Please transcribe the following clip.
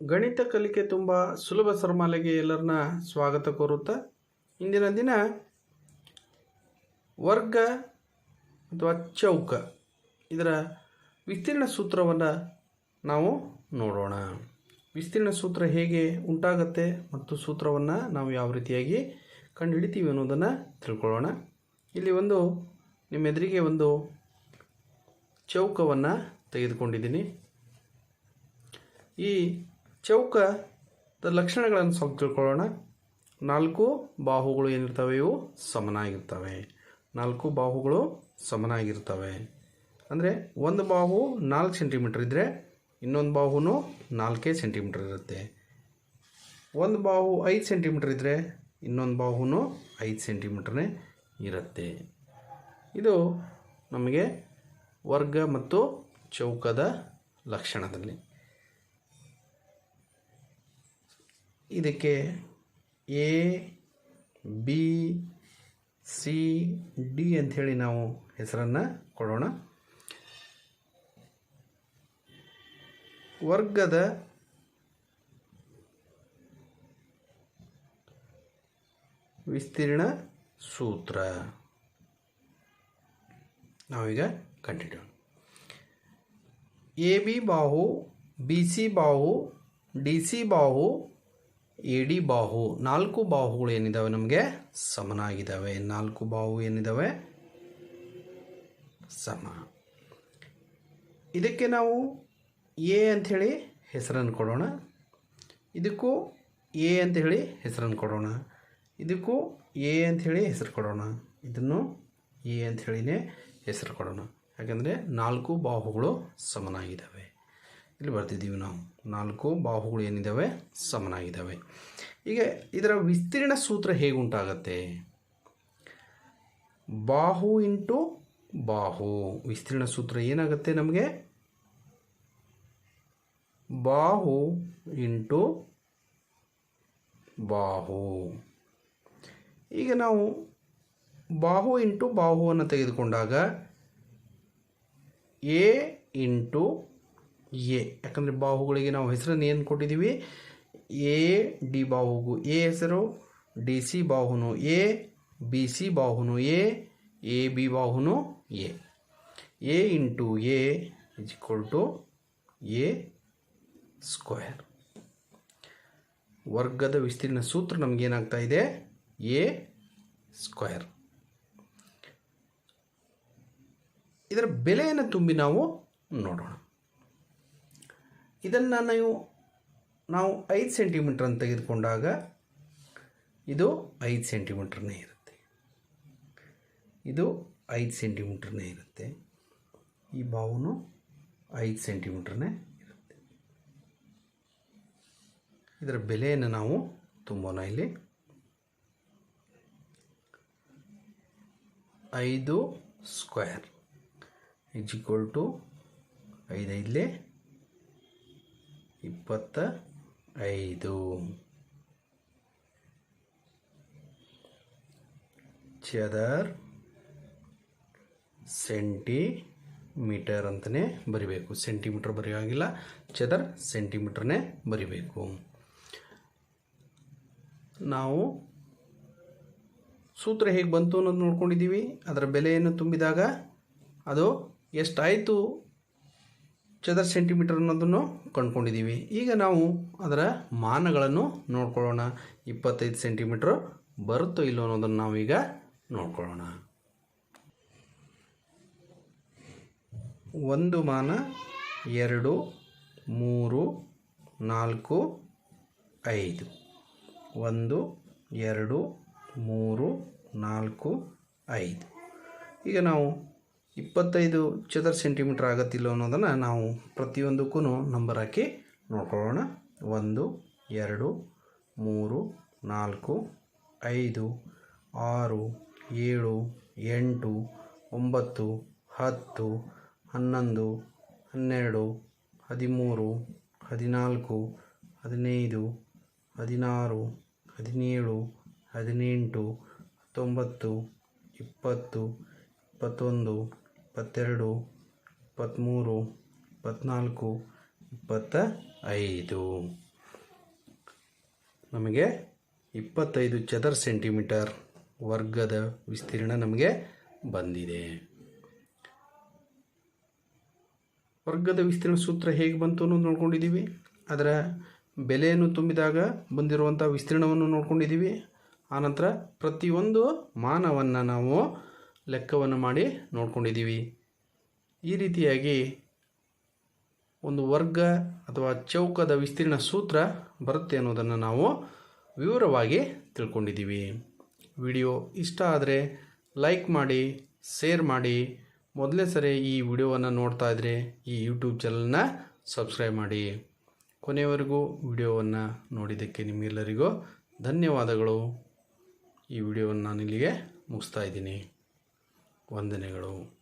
ಗಣಿತ ಕಲಿಕೆ ತುಂಬ ಸುಲಭ ಸರ್ಮಾಲೆಗೆ ಎಲ್ಲರನ್ನ ಸ್ವಾಗತ ಕೋರುತ್ತಾ, ಇಂದಿನ ದಿನ ವರ್ಗ ಅಥವಾ ಚೌಕ ಇದರ ವಿಸ್ತೀರ್ಣ ಸೂತ್ರವನ್ನು ನಾವು ನೋಡೋಣ. ವಿಸ್ತೀರ್ಣ ಸೂತ್ರ ಹೇಗೆ ಉಂಟಾಗತ್ತೆ ಮತ್ತು ಸೂತ್ರವನ್ನು ನಾವು ಯಾವ ರೀತಿಯಾಗಿ ಕಂಡುಹಿಡಿತೀವಿ ಅನ್ನೋದನ್ನು ತಿಳ್ಕೊಳ್ಳೋಣ. ಇಲ್ಲಿ ಒಂದು ನಿಮ್ಮೆದುರಿಗೆ ಒಂದು ಚೌಕವನ್ನು ತೆಗೆದುಕೊಂಡಿದ್ದೀನಿ. ಈ ಚೌಕದ ಲಕ್ಷಣಗಳನ್ನು ಸ್ವಲ್ಪ ತಿಳ್ಕೊಳ್ಳೋಣ. ನಾಲ್ಕು ಬಾಹುಗಳು ಏನಿರ್ತವೆ? ಇವು ಸಮನಾಗಿರ್ತವೆ. ನಾಲ್ಕು ಬಾಹುಗಳು ಸಮನಾಗಿರ್ತವೆ. ಅಂದರೆ ಒಂದು ಬಾಹು ನಾಲ್ಕು ಸೆಂಟಿಮೀಟ್ರ್ ಇದ್ದರೆ ಇನ್ನೊಂದು ಬಾಹುನು ನಾಲ್ಕೇ ಸೆಂಟಿಮೀಟ್ರ್ ಇರುತ್ತೆ. ಒಂದು ಬಾಹು ಐದು ಸೆಂಟಿಮೀಟ್ರ್ ಇದ್ದರೆ ಇನ್ನೊಂದು ಬಾಹುನು ಐದು ಸೆಂಟಿಮೀಟ್ರನೇ ಇರುತ್ತೆ. ಇದು ನಮಗೆ ವರ್ಗ ಮತ್ತು ಚೌಕದ ಲಕ್ಷಣದಲ್ಲಿ. ಇದಕ್ಕೆ ಎ, ಬಿ, ಸಿ, ಡಿ ಅಂಥೇಳಿ ನಾವು ಹೆಸರನ್ನು ಕೊಡೋಣ. ವರ್ಗದ ವಿಸ್ತೀರ್ಣ ಸೂತ್ರ. ನಾವೀಗ ಕಂಟಿನ್ಯೂ ಎ, ಬಿ ಬಾಹು, ಬಿ, ಸಿ ಬಾಹು, ಡಿ, ಸಿ ಬಾಹು ಎ ಡಿ ಬಾಹು, ನಾಲ್ಕು ಬಾಹುಗಳು ಏನಿದ್ದಾವೆ ನಮಗೆ? ಸಮನಾಗಿದ್ದಾವೆ ನಾಲ್ಕು ಬಾಹು ಏನಿದ್ದಾವೆ ಸಮ. ಇದಕ್ಕೆ ನಾವು ಎ ಅಂಥೇಳಿ ಹೆಸರನ್ನು ಕೊಡೋಣ. ಇದಕ್ಕೂ ಎ ಅಂತ ಹೇಳಿ ಹೆಸರನ್ನು ಕೊಡೋಣ. ಇದಕ್ಕೂ ಎ ಅಂಥೇಳಿ ಹೆಸರು ಕೊಡೋಣ. ಇದನ್ನು ಎ ಅಂಥೇಳಿನೇ ಹೆಸರು ಕೊಡೋಣ. ಯಾಕಂದರೆ ನಾಲ್ಕು ಬಾಹುಗಳು ಸಮನಾಗಿದ್ದಾವೆ ಇಲ್ಲಿ ಬರ್ತಿದ್ದೀವಿ ನಾವು. ನಾಲ್ಕು ಬಾಹುಗಳು ಏನಿದ್ದಾವೆ ಸಮನಾಗಿದ್ದಾವೆ. ಈಗ ಇದರ ವಿಸ್ತೀರ್ಣ ಸೂತ್ರ ಹೇಗೆ ಉಂಟಾಗತ್ತೆ? ಬಾಹು ಇಂಟು ಬಾಹು. ವಿಸ್ತೀರ್ಣ ಸೂತ್ರ ಏನಾಗುತ್ತೆ ನಮಗೆ? ಬಾಹು ಇಂಟು ಬಾಹು. ಈಗ ನಾವು ಬಾಹು ಇಂಟು ಬಾಹುವನ್ನು ತೆಗೆದುಕೊಂಡಾಗ ಎ ಇಂಟು ಎ, ಯಾಕಂದರೆ ಬಾಹುಗಳಿಗೆ ನಾವು ಹೆಸರನ್ನು ಏನು ಕೊಟ್ಟಿದ್ದೀವಿ ಎ, ಡಿ ಬಾಹುಗು. ಎ ಹೆಸರು? ಡಿ ಸಿ ಬಾಹುನು. ಎ, ಬಿ ಸಿ ಬಾಹುನು. A A, B ಬಾಹುನು. A. A into A is equal to A square ವರ್ಗದ ವಿಸ್ತೀರ್ಣ ಸೂತ್ರ ನಮಗೇನಾಗ್ತಾ ಇದೆ? ಎ ಸ್ಕ್ವೇರ್ ಇದರ ಬೆಲೆಯನ್ನು ತುಂಬಿ ನಾವು ನೋಡೋಣ. ಇದನ್ನು ನೀವು, ನಾವು ಐದು ಸೆಂಟಿಮೀಟ್ರ್ ಅಂತ ತೆಗೆದುಕೊಂಡಾಗ ಇದು ಐದು ಸೆಂಟಿಮೀಟ್ರನೇ ಇರುತ್ತೆ. ಇದು ಐದು ಸೆಂಟಿಮೀಟ್ರನೇ ಇರುತ್ತೆ. ಈ ಬಾವು ಐದು ಸೆಂಟಿಮೀಟ್ರನೇ ಇರುತ್ತೆ. ಇದರ ಬೆಲೆಯನ್ನು ನಾವು ತುಂಬೋಣ ಇಲ್ಲಿ ಐದು ಸ್ಕ್ವೇರ್ ಈಕ್ವಲ್ ಟು ಐದೈದಲೇ ಇಪ್ಪತ್ತ ಐದು ಚದರ್ ಸೆಂಟಿಮೀಟರ್ ಅಂತಲೇ ಬರಿಬೇಕು. ಸೆಂಟಿಮೀಟರ್ ಬರೆಯೋಂಗಿಲ್ಲ. ಚದರ್ ಸೆಂಟಿಮೀಟ್ರನ್ನೇ ಬರಿಬೇಕು. ನಾವು ಸೂತ್ರ ಹೇಗೆ ಬಂತು ಅನ್ನೋದು ನೋಡ್ಕೊಂಡಿದ್ದೀವಿ. ಅದರ ಬೆಲೆಯನ್ನು ತುಂಬಿದಾಗ ಅದು ಎಷ್ಟಾಯಿತು? ಚದರ್ ಸೆಂಟಿಮೀಟರ್ ಅನ್ನೋದನ್ನು ಕಂಡುಕೊಂಡಿದ್ದೀವಿ. ಈಗ ನಾವು ಅದರ ಮಾನಗಳನ್ನು ನೋಡ್ಕೊಳ್ಳೋಣ. ಇಪ್ಪತ್ತೈದು ಸೆಂಟಿಮೀಟ್ರ್ ಬರುತ್ತೋ ಇಲ್ಲೋ ಅನ್ನೋದನ್ನು ನಾವೀಗ ನೋಡ್ಕೊಳ್ಳೋಣ. ಒಂದು ಮಾನ ಎರಡು ಮೂರು ನಾಲ್ಕು ಐದು. ಒಂದು, ಎರಡು, ಮೂರು, ನಾಲ್ಕು, ಐದು. ಈಗ ನಾವು ಇಪ್ಪತ್ತೈದು ಚದರ್ ಸೆಂಟಿಮೀಟ್ರ್ ಆಗತ್ತಿಲ್ಲ ಅನ್ನೋದನ್ನು ನಾವು ಪ್ರತಿಯೊಂದಕ್ಕೂ ನಂಬರ್ ಹಾಕಿ ನೋಡ್ಕೊಳ್ಳೋಣ. ಒಂದು, ಎರಡು, ಮೂರು, ನಾಲ್ಕು, ಐದು, ಆರು, ಏಳು, ಎಂಟು, ಒಂಬತ್ತು, ಹತ್ತು, ಹನ್ನೊಂದು, ಹನ್ನೆರಡು, ಹದಿಮೂರು, ಹದಿನಾಲ್ಕು, ಹದಿನೈದು, ಹದಿನಾರು, ಹದಿನೇಳು, ಹದಿನೆಂಟು, ಹತ್ತೊಂಬತ್ತು, ಇಪ್ಪತ್ತು, ಇಪ್ಪತ್ತೊಂದು ಇಪ್ಪತ್ತೆರಡು ಇಪ್ಪತ್ತ್ಮೂರು ಇಪ್ಪತ್ತ್ನಾಲ್ಕು ಇಪ್ಪತ್ತ ಐದು ನಮಗೆ ಇಪ್ಪತ್ತೈದು ಚದರ ಸೆಂಟಿಮೀಟರ್ ವರ್ಗದ ವಿಸ್ತೀರ್ಣ ನಮಗೆ ಬಂದಿದೆ. ವರ್ಗದ ವಿಸ್ತೀರ್ಣ ಸೂತ್ರ ಹೇಗೆ ಬಂತು ಅನ್ನೋದು ನೋಡ್ಕೊಂಡಿದ್ದೀವಿ. ಅದರ ಬೆಲೆಯನ್ನು ತುಂಬಿದಾಗ ಬಂದಿರುವಂಥ ವಿಸ್ತೀರ್ಣವನ್ನು ನೋಡ್ಕೊಂಡಿದ್ದೀವಿ. ಆನಂತರ ಪ್ರತಿಯೊಂದು ಮಾನವನ್ನು ನಾವು ಲೆಕ್ಕವನ್ನು ಮಾಡಿ ನೋಡ್ಕೊಂಡಿದ್ದೀವಿ. ಈ ರೀತಿಯಾಗಿ ಒಂದು ವರ್ಗ ಅಥವಾ ಚೌಕದ ವಿಸ್ತೀರ್ಣ ಸೂತ್ರ ಬರುತ್ತೆ ಅನ್ನೋದನ್ನು ನಾವು ವಿವರವಾಗಿ ತಿಳ್ಕೊಂಡಿದ್ದೀವಿ. ವಿಡಿಯೋ ಇಷ್ಟ ಆದರೆ ಲೈಕ್ ಮಾಡಿ, ಶೇರ್ ಮಾಡಿ. ಮೊದಲೇ ಸರಿ ಈ ವಿಡಿಯೋವನ್ನು ನೋಡ್ತಾ ಇದ್ದರೆ ಈ ಯೂಟ್ಯೂಬ್ ಚಾನಲ್ನ ಸಬ್ಸ್ಕ್ರೈಬ್ ಮಾಡಿ. ಕೊನೆಯವರೆಗೂ ವಿಡಿಯೋವನ್ನು ನೋಡಿದ್ದಕ್ಕೆ ನಿಮಗೆಲ್ಲರಿಗೂ ಧನ್ಯವಾದಗಳು. ಈ ವಿಡಿಯೋವನ್ನು ನಾನು ಇಲ್ಲಿಗೆ ಮುಗಿಸ್ತಾ ಇದ್ದೀನಿ. ವಂದನೆಗಳು.